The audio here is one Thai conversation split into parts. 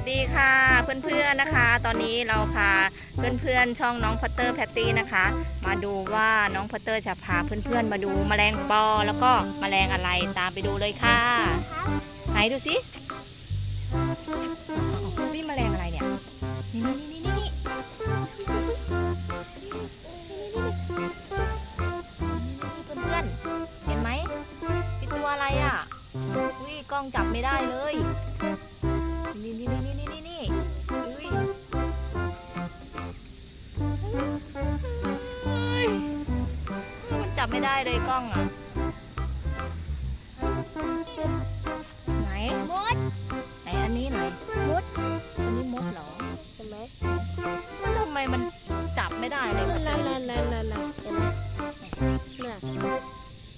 สดีค่ะเพื่อนๆนะคะ ตอนนี้เราพาเพื่อนๆช่องน้องพัตเตอร์แพตตี้นะคะ มาดูว่าน้องพัตเตอร์จะพาเพื่อนๆมาดูแมลงปอแล้วก็แมลงอะไรตามไปดูเลยค่ะไหนดูสิวิแมลงอะไรเนี่ยนี่นี่นี่นี่นี่เพื่อนๆเห็นไหมเป็นตัวอะไรอะอุ้ยกล้องจับไม่ได้เลย จับไม่ได้เลยกล้องอะ ไหนมดไหนอันนี้ไหนมดอันนี้มดเหรอเห็นไหมแล้วทำไมมันจับไม่ได้เลยนั่นนั่นนั่นนั่นนั่นเห็นไหมน่ะมด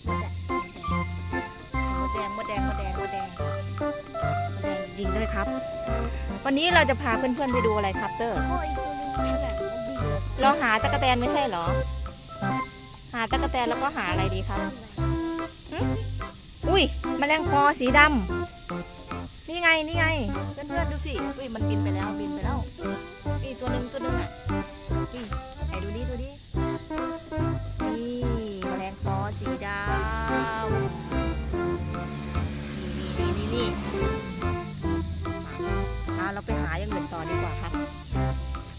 อะมดแดงมดแดงมดแดงมดแดงมดแดงจริงด้วยครับ วันนี้เราจะพาเพื่อนๆไปดูอะไรครับเตอร์โอ้ยตัวนี้มันแบบมันดีเราหาตะกแตนไม่ใช่เหรอ หาตะกแตนแล้วก็หาอะไรดีครับอุ้ยแมลงปอสีดำนี่ไงนี่ไง เพื่อนๆดูสิ อุ้ยมันบินไปแล้วบินไปแล้วนี่ตัวหนึ่งตัวหนึ่งอะนี่ไหนดูดิดูดินี่แมลงปอสีดำนี่นี่นี่นี่อะเราไปหาอย่างอื่นต่อดีกว่าครับ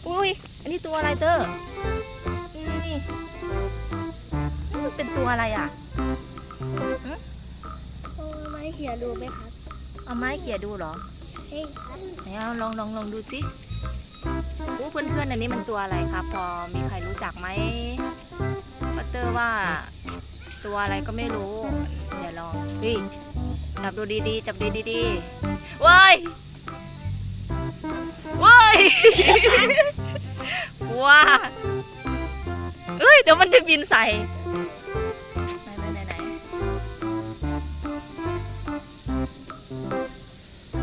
อุ้ยอันนี้ตัวอะไรเตอร์นี่นี่นี่นี่มัน เป็นตัวอะไรอะโอ้ไม่เขียนดูไหมครับ เอาไม้เขี่ยดูเหรอใช่ครับไหนเอาลองลองลองดูสิอู้เพื่อนเพื่อนๆอันนี้มันตัวอะไรครับ พอมีใครรู้จักไหมปัตเตอร์ว่า ตัวอะไรก็ไม่รู้ เดี๋ยวลองเฮ้ยจับดูดีๆ จับดีดีๆว้ายว้ายว้า เอ้ยเดี๋ยวมันจะบินใส่ไหนไหนไหนไหน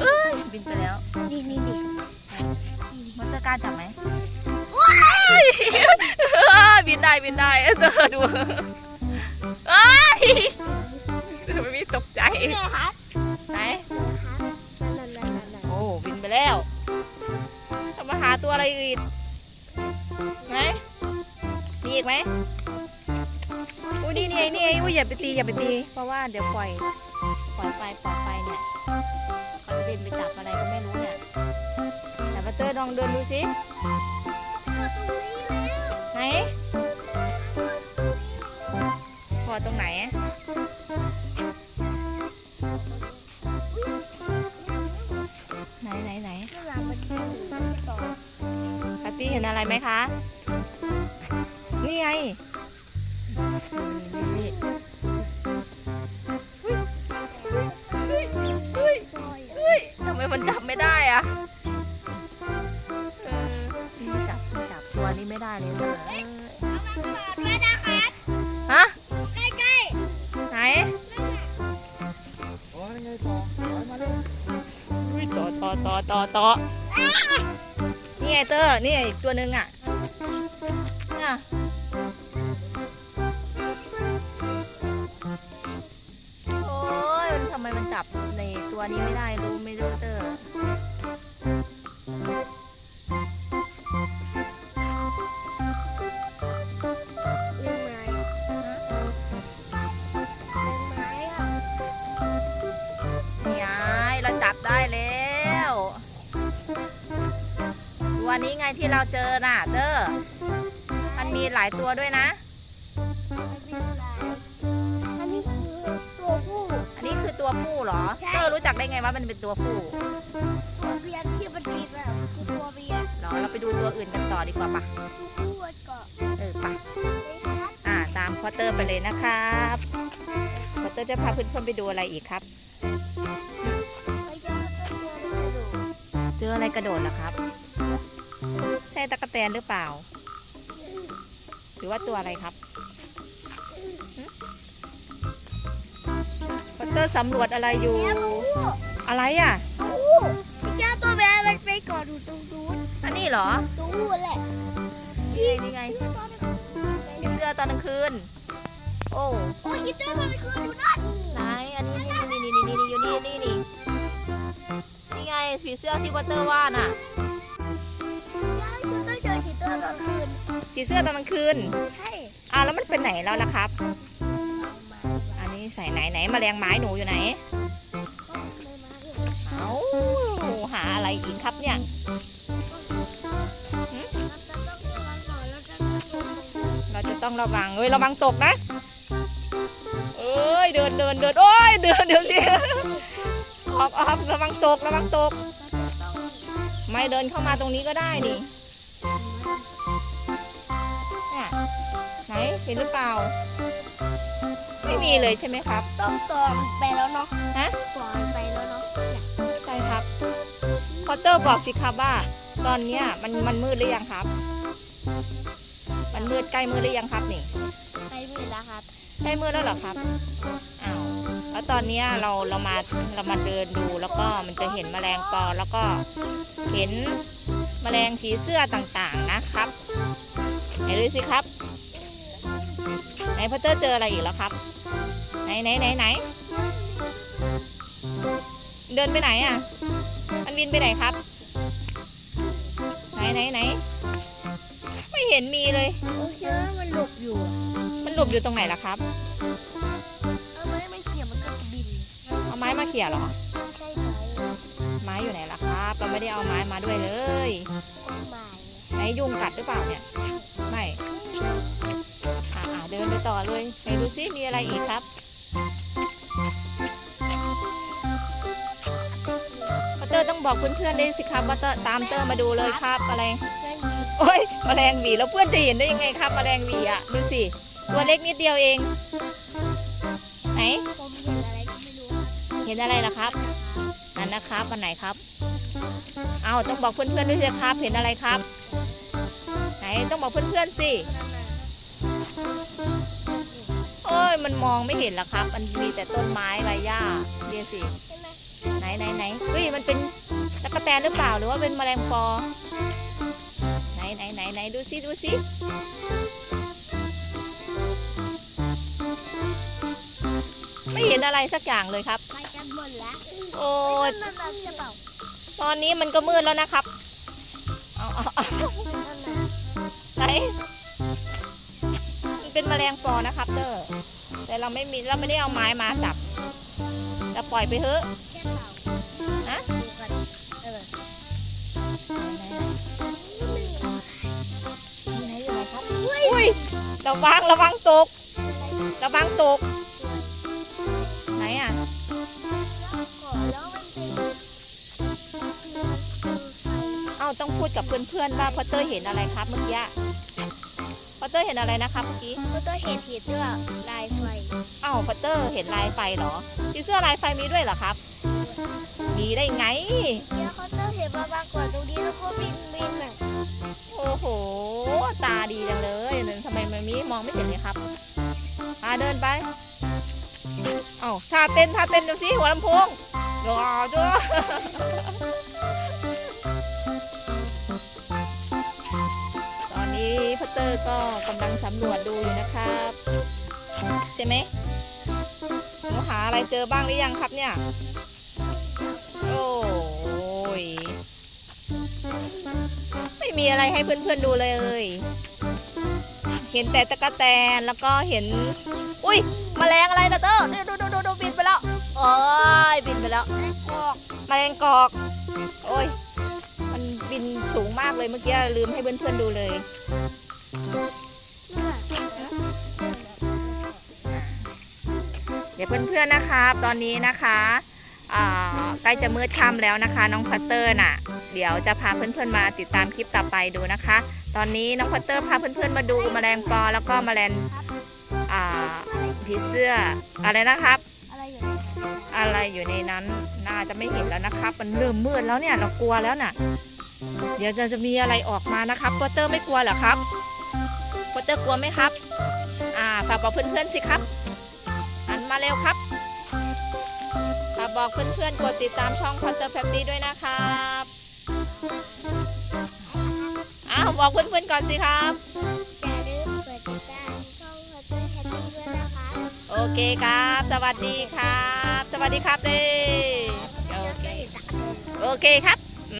เอ้ยบินไปแล้วนี่นี่นี่มันจะกล้าจับไหมบินได้บินได้เออเจอดูเอ้ยไม่มีตกใจนี่ไงครับไหนครับนั่นนั่นนั่นนั่นนั่นโอ้บินไปแล้วจะมาหาตัวอะไรอีกไหนมี อีกไหมอุ้ยนี่นี่ไงนี่ไงอุ้ยอย่าไปตีอย่าไปตี เพราะว่าเดี๋ยวปล่อยปล่อยไปปล่อยไปเนี่ยเขาจะบินไปจับอะไรก็ไม่รู้เนี่ยแต่ปัตเตอร์ลองเดินดูสิตัวตรงนี้แล้วไหนพอตรงไหนอะไหนไหนไหนเวลามันดูมันจะต่อปาร์ตี้เห็นอะไรไหมคะ นี่ไงนี่ทำไมมันจับไม่ได้อะจับจับตัวนี้ไม่ได้เลยเออเอามาต่อด้วยนะฮะใกล้ไหนอ๋อยังไงต่อถอยมาเร็วอุ้ยต่อต่อต่อต่อนี่ไงเตอร์นี่ตัวหนึ่งอะเนี่ย จับในตัวนี้ไม่ได้รู้ไม่รู้เตอร์ๆลืมไม้ลืมไม้ครับนี่ไงเราจับได้แล้วตัวนี้ไงที่เราเจอน่ะเตอร์มันมีหลายตัวด้วยนะ ตัวผู้เหรอ ใช่ เตอร์รู้จักได้ไงว่ามันเป็นตัวผู้ตัวเบียร์ที่มันกินอะคือตัวเบียร์เหรอ เราไปดูตัวอื่นกันต่อดีกว่าปะผู้อ้วนเกาะเออปะเลยครับอ่า ตามพอตเตอร์ไปเลยนะครับพอตเตอร์จะพาเพื่อนๆไปดูอะไรอีกครับ ไปเจอเจออะไรกระโดดเจออะไรกระโดดเหรอครับ ใช่ตะกแตนหรือเปล่า หรือว่าตัวอะไรครับ เตอร์สำรวจอะไรอยู่ อะไรอะผู้ไปเจอตัวเบียมันไปเกาะอยู่ตรงนู้นอันนี้เหรอตู้แหละนี่ไงนี่ไงเจอตอนกลางคืนมีเสื้อตอนกลางคืน โอ้โอ้ยเจอตอนกลางคืนดูนั่นไหนอันนี้นี่นี่นี่นี่นี่อยู่นี่นี่นี่นี่ไงผีเสื้อที่บัตเตอร์ว่าน่ะฉันต้องเจอผีตัวตอนคืนผีเสื้อตอนกลางคืน ใช่อ้าวแล้วมันเป็นไหนแล้วล่ะครับ ใส่ไหนไหนแมลงไม้หนูอยู่ไหนไม่มาเอาหาอะไรอีกครับเนี่ยเราจะต้องระวังเอ้ยระวังตกนะเอ้ยเดินเดินเดินโอ้ยเดินเดี๋ยวสิออกออกระวังตกระวังตก ไม่เดินเข้ามาตรงนี้ก็ได้นี่นี่ไหนเห็นหรือเปล่า ไม่มีเลยใช่ไหมครับต้องตอนไปแล้วเนาะฮะตอนไปแล้วเนาะเนี่ยใช่ครับพอตเตอร์บอกสิครับว่า ตอนเนี้ยมันมันมืดหรือยังครับ มันมืดใกล้มืดหรือยังครับนี่ไปมืดแล้วครับใกล้มืดแล้วเหรอครับอ้าวแล้วตอนเนี้ยเราเรามาเรามาเดินดูแล้วก็มันจะเห็นแมลงปอแล้วก็เห็นแมลงผีเสื้อต่างๆนะครับไหนดูสิครับไหนพอตเตอร์เจออะไรอีกแล้วครับไห นไหนไหนไหนเดินไปไหนอะมันบินไปไหนครับ ไหนไหนไหนไม่เห็นมีเลยโอเคว่ามันหลบอยู่อะมันหลบอยู่ตรงไหนล่ะครับ เอาไม้มันเขี่ยมันก็บิน เอาไม้มาเขี่ยเหรอ ใช่ไหมไม้อยู่ไหนล่ะครับเราไม่ได้เอาไม้มาด้วยเลยต้นไม้ไหนยุงกัดหรือเปล่าเนี่ย ไม่อ่าเดินไปต่อเลยไหนดูซิมีอะไรอีกครับ บอกเพื่อนๆด้วยสิครับว่าเตอร์ตามเตอร์มาดูเลยครับอะไรไม่มีโอ้ยแมลงหวีแล้วเพื่อนจะเห็นได้ยังไงครับแมลงหวีอะดูสิตัวเล็กนิดเดียวเอง ไหนผมเห็นอะไรก็ไม่รู้ครับเห็นอะไรล่ะครับนั่นนะครับอันไหนครับเอาต้องบอกเพื่อนๆด้วยสิครับ เห็นอะไรครับ ไหนต้องบอกเพื่อนๆสินั่นน่ะโอ้ยมันมองไม่เห็นละครับ มันมีแต่ต้นไม้ใบหญ้าเดียวสิใช่ไหมไหนไหนไหนเฮ้ยมันเป็นตะก แตนหรือเปล่าหรือว่าเป็นแมลงปอ ไหนไหนไหนไหนดูสิดูสิไม่เห็นอะไรสักอย่างเลยครับไปกันหมดแล้วโอ้ยนั่นน่ะจะเปล่าตอนนี้มันก็มืดแล้วนะครับเอาเอาเอานั่นน่ะไหนมันเป็นแมลงปอนะครับเตอร์แต่เราไม่มีเราไม่ได้เอาไม้มาจับเราปล่อยไปเถอะใช่เปล่าฮะ ระวังระวังตก ระวังตก ไหนอะก่อนแล้วมันเป็นปีนคือไฟเอ้าต้องพูดกับเพื่อนๆว่าพอตเตอร์เห็นอะไรครับเมื่อกี้พอตเตอร์เห็นอะไรนะครับเมื่อกี้มันตัวเห็นสีตัวลายไฟเอ้าพอตเตอร์เห็นลายไฟเหรอผีเสื้อลายไฟมีด้วยเหรอครับ มีได้ไงเดี๋ยวเขาต้องเห็นมาบางก่อนตรงนี้แล้วก็บินบินอะโอ้โห ตาดีจังเลยเดินทำไมมันมีมองไม่เห็นเลยครับอาเดินไป เอ้าท่าเต้นท่าเต้นดูสิหัวลำโพงรอด้วยตอนนี้พัตเตอร์ก็กำลังสำรวจดูอยู่นะครับ ใช่ไหมหนูหาอะไรเจอบ้างหรือยังครับเนี่ย โอ้ย ไม่มีอะไรให้เพื่อนๆดูเลย เห็นแต่ตะกะแตนแล้วก็เห็น อุ้ยมแมลงอะไรนะเตอดูดูดูดูบินไปแล้วโอ้ยบินไปแล้วไอ้กอกแมลงกอก โอ้ยมันบินสูงมากเลยเมื่อกี้ลืมให้เพื่อนๆดูเลยเดี๋ยวเพื่อนๆ นะครับ ตอนนี้นะคะใกล้จะมืดค่ำแล้วนะคะ น้องพัตเตอร์น่ะ เดี๋ยวจะพาเพื่อนๆมาติดตามคลิปต่อไปดูนะคะ ตอนนี้น้องพัตเตอร์พาเพื่อนๆมาดูแมลงปอแล้วก็แมลงผีเสื้ออะไรนะครับอะไรอยู่ในนั้นอะไรอยู่ในนั้นน่าจะไม่เห็นแล้วนะครับ มันเริ่มมืดแล้วเนี่ยเรากลัวแล้วน่ะ เดี๋ยวจะจะมีอะไรออกมานะครับปอเตอร์ไม่กลัวหรอครับปอเตอร์กลัวไหมครับอ่าฝากบอกเพื่อนๆสิครับหันมาเร็วครับฝากบอกเพื่อนๆกดติดตามช่องพอเตอร์แพตตี้ด้วยนะครับ อ้าวบอกเพื่อนๆก่อนสิครับ อย่าลืมกดติดตามช่องพัตเตอร์แฮปปี้ด้วยนะคะโอเคครับ สวัสดีครับ สวัสดีครับเด้โอเคติดตามโอเคครับ